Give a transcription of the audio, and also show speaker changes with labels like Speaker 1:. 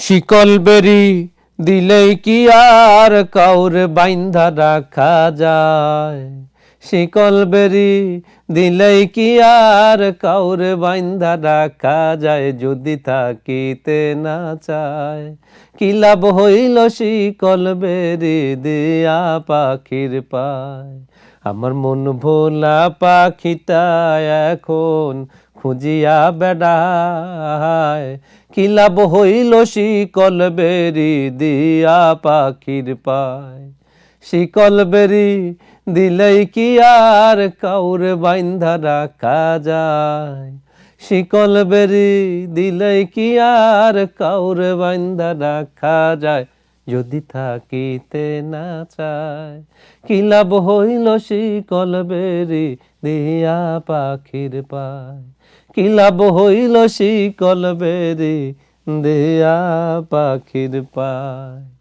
Speaker 1: শিকল বেরি দিলেই কি আর কাউর বাইন্ধা রাখা যায়? শিকল বেরি দিলেই কি আর কাউর বাইন্ধা রাখা যায় যদি থাকিতে না চায়? কি লাভ হইল শিকল বেরি দিয়া পাখির পায়? আমার মন ভোলা পাখিটা এখন খুঁজিয়া বেড়ায়। কি লাভ হইল শিকল বেরি দিয়া পাখির পায়? শিকল বেরি দিলেই কি আর কাউর বাইন্ধা রাখা যায়? শিকল বেরি দিলেই কি আর কাউর বাইন্ধা রাখা যায়? যদি থাকিতে না চায়, কি লাভ হইল শিকল বেরি দিয়া পাখির পায়? কি লাভ হইল শিকল বেরি দিয়া পাখির পায়?